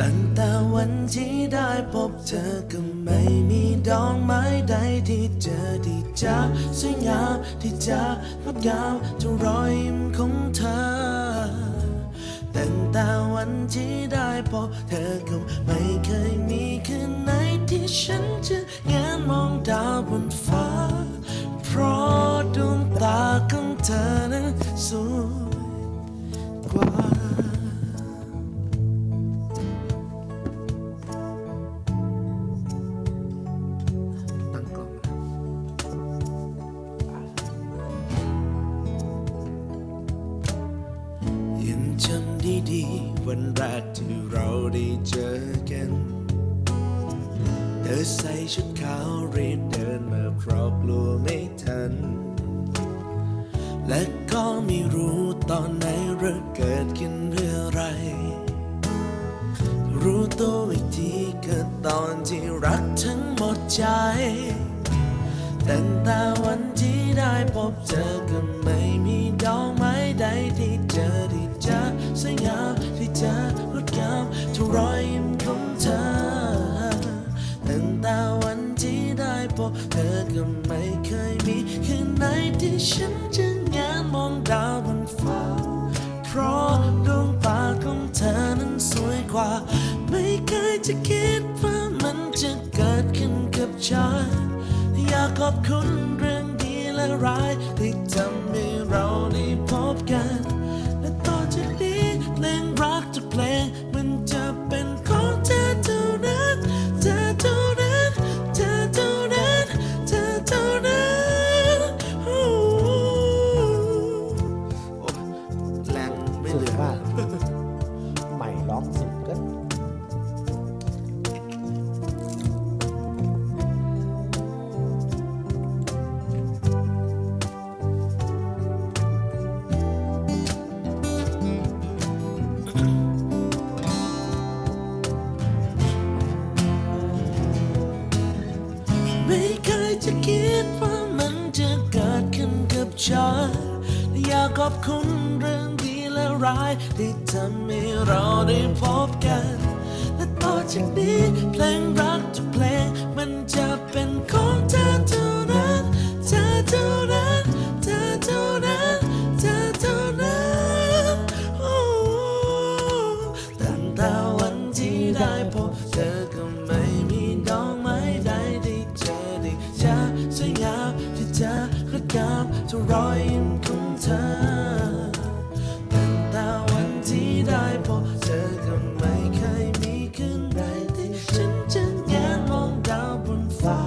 ตั้งแต่วันที่ได้พบเธอก็ไม่มีดอกไม้ใดที่เจอที่จะสวยงามที่จะงดงามเท่ารอยยิ้มของเธอ ตั้งแต่วันที่ได้พบเธอก็ไม่เคยมีคืนไหนที่ฉันจะแงนมองดาวบนฟ้า เพราะดวงตาของเธอนั้นสวยกว่า จำดีๆวันแรกที่เราได้เจอกัน เธอใส่ชุดขาวรีบเดินมาเพราะกลัวไม่ทัน และก็ไม่รู้ตอนไหนเรื่องเกิดขึ้นเพื่ออะไร รู้ตัวอีกทีก็ตอนที่รักทั้งหมดใจ ตั้งแต่วันที่ได้พบเจอก็ไม่มีดอกไม้ามที่งดงามท่รอยยิ้มของเธอตั้งแต่วันที่ได้พบเธอก็ไม่เคยมีคืนไหนที่ฉันจะแงนมองดาวบนฟ้าเพราะดวงตาของเธอนั้นสวยกว่า ไม่เคยจะคิดว่ามันจะเกิดขึ้นกับฉันอยากขอบคุณเรื่องดีและร้ายที่เรา อยากขอบคุณเรื่องดีและร้ายที่ทำให้เราได้พบกัน และต่อจากนี้เพลงรักทุกเพลงมันจะเป็นของเธอเท่านั้นเธอเท่านั้นเธอเท่านั้นเธอเท่านั้นตั้งแต่วันที่ได้พบเธอก็ไม่มีดอกไม้ใดที่เจอที่จะสวยงามที่จะงดงามเท่ารอยยิ้มของ เธอ ตั้งแต่วันที่ได้พบเธอก็ไม่เคยมีคืนใดที่ฉันจะแงนมองดาวบนฟ้า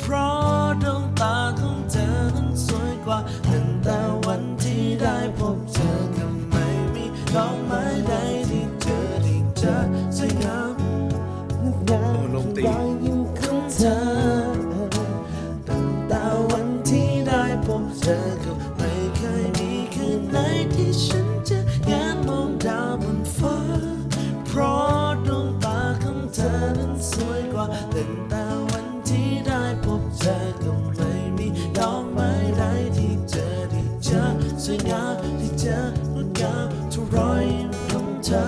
เพราะดวงตาของเธอนั้นสวยกว่า ตั้งแต่วันที่ได้พบเธอก็ไม่มีดอกไม้ใดที่เจอที่จะสวยงามงานรอยยิ้มของเธอ ตั้งแต่วันที่ได้พบเธอก็ งามที่เจองดงามเท่ารอยยิ้มของเธอ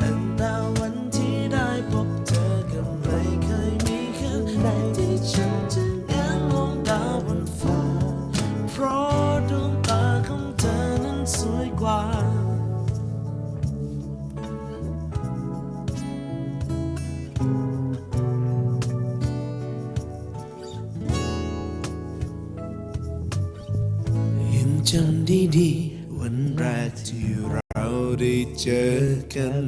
ตั้งแต่วันที่ได้พบเธอก็ไม่เคยมีคืนไหนที่ฉันจะแอบมองดาวบนฟ้าเพราะดวงตาของเธอนั้นสวยกว่า จำดีๆวันแรกที่เราได้เจอกัน